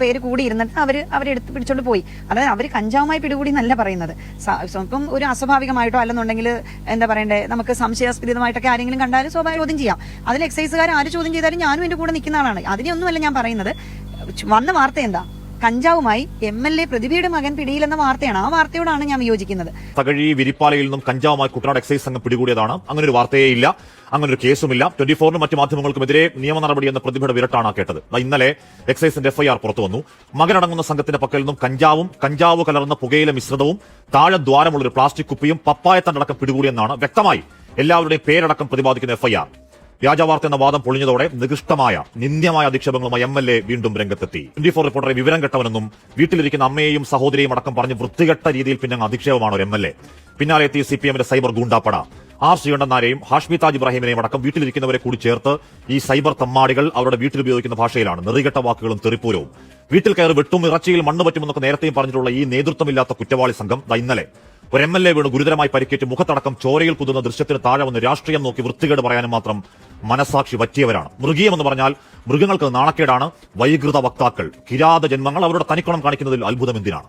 പേര് കൂടി ഇരുന്നിട്ട് അവർ അവരെടുത്ത് പിടിച്ചോണ്ട് പോയി. അതായത് അവർ കഞ്ചാവുമായി പിടികൂടി എന്നല്ല പറയുന്നത് ഇപ്പം ഒരു അസ്വാഭാവികമായിട്ടോ അല്ലെന്നുണ്ടെങ്കിൽ എന്താ പറയണ്ടേ നമുക്ക് സംശയാസ്പദമായിട്ടൊക്കെ ആരെങ്കിലും കണ്ടാലും സ്വാഭാവിക ചോദ്യം ചെയ്യാം. അതിൽ എക്സൈസുകാർ ആര് ചോദ്യം ചെയ്താലും ഞാനും എന്റെ കൂടെ നിൽക്കുന്ന ആളാണ്. അതിനെയൊന്നുമല്ല ഞാൻ പറയുന്നത്. വന്ന വാർത്ത എന്താ? കഞ്ചാവുമായി എം എൽ എ പ്രതിഭയുടെ മകൻ പിടിയിലെന്ന വാർത്തയാണ്. ആ വാർത്തയോടാണ് ഞാൻ വിയോജിക്കുന്നത്. തകഴി വിരിപ്പാലയിൽ നിന്നും കഞ്ചാവുമായി കുട്ടനാട് എക്സൈസ് സംഘം പിടികൂടിയതാണ്. അങ്ങനെ ഒരു വാർത്തയേ ഇല്ല. അങ്ങനെ ഒരു കേസുമില്ല. ട്വന്റി ഫോറിനും മറ്റു മാധ്യമങ്ങൾക്കുമെതിരെ നിയമ നടപടി എന്ന പ്രതിഭയുടെ വിരട്ടാണ് കേട്ടത്. ഇന്നലെ എക്സൈസിന്റെ എഫ്ഐആർ പുറത്തു വന്നു. മകനടങ്ങുന്ന സംഘത്തിന്റെ പക്കൽ നിന്നും കഞ്ചാവും കഞ്ചാവ് കലർന്ന പുകയില മിശ്രിതവും താഴെ ദ്വാരമുള്ള ഒരു പ്ലാസ്റ്റിക് കുപ്പിയും പപ്പായത്തണ്ടടക്കം പിടികൂടിയെന്നാണ് വ്യക്തമായി എല്ലാവരുടെയും പേരടക്കം പ്രതിപാദിക്കുന്ന എഫ്ഐആർ. വ്യാജവാർത്ത എന്ന വാദം പൊളിഞ്ഞതോടെ നികൃഷ്ടമായ നിന്ദ്യമായ അധിക്ഷേപങ്ങളുമായി എം എൽ എ വീണ്ടും രംഗത്തെത്തി. ട്വന്റി ഫോർ റിപ്പോർട്ടറെ വിവരം കെട്ടവനെന്നും വീട്ടിലിരിക്കുന്ന അമ്മയെയും സഹോദരിയും അടക്കം പറഞ്ഞ് വൃത്തികെട്ട രീതിയിൽ പിന്നെ അധിക്ഷേപമാണ് ഒരു എം എൽ എ. പിന്നാലെ എത്തി സി പി എമ്മിന്റെ സൈബർ ഗൂണ്ടാപ്പട. ആർ ശ്രീകണ്ഠനാരെയും ഹാഷ്മി താജ് ഇബ്രാഹിമിനെയും അടക്കം വീട്ടിലിരിക്കുന്നവരെ കൂടി ചേർത്ത് ഈ സൈബർ തമ്മാടികൾ അവരുടെ വീട്ടിൽ ഉപയോഗിക്കുന്ന ഭാഷയിലാണ്. നെറികെട്ട വാക്കുകളും തെറിപ്പൂരവും. വീട്ടിൽ കയറി വെട്ടും ഇറച്ചിയിൽ മണ്ണ് പറ്റുമെന്നൊക്കെ നേരത്തെയും പറഞ്ഞിട്ടുള്ള ഈ നേതൃത്വമില്ലാത്ത കുറ്റവാളി സംഘം ഇന്നലെ. ഒരു എം എൽ എ വീണ് ഗുരുതരമായി പരിക്കേറ്റ് മുഖത്തടക്കം ചോരയിൽ കുതുന്ന ദൃശ്യത്തിന് താഴെ വന്ന് രാഷ്ട്രീയം നോക്കി വൃത്തികേട് പറയാനും മാത്രം മനസാക്ഷി പറ്റിയവരാണ് മൃഗീയമെന്ന് പറഞ്ഞാൽ മൃഗങ്ങൾക്ക് നാണക്കേടാണ് വൈകൃത വക്താക്കൾ. കിരാത ജന്മങ്ങൾ അവരുടെ തനിക്കുണം കാണിക്കുന്നതിൽ അത്ഭുതം എന്തിനാണ്?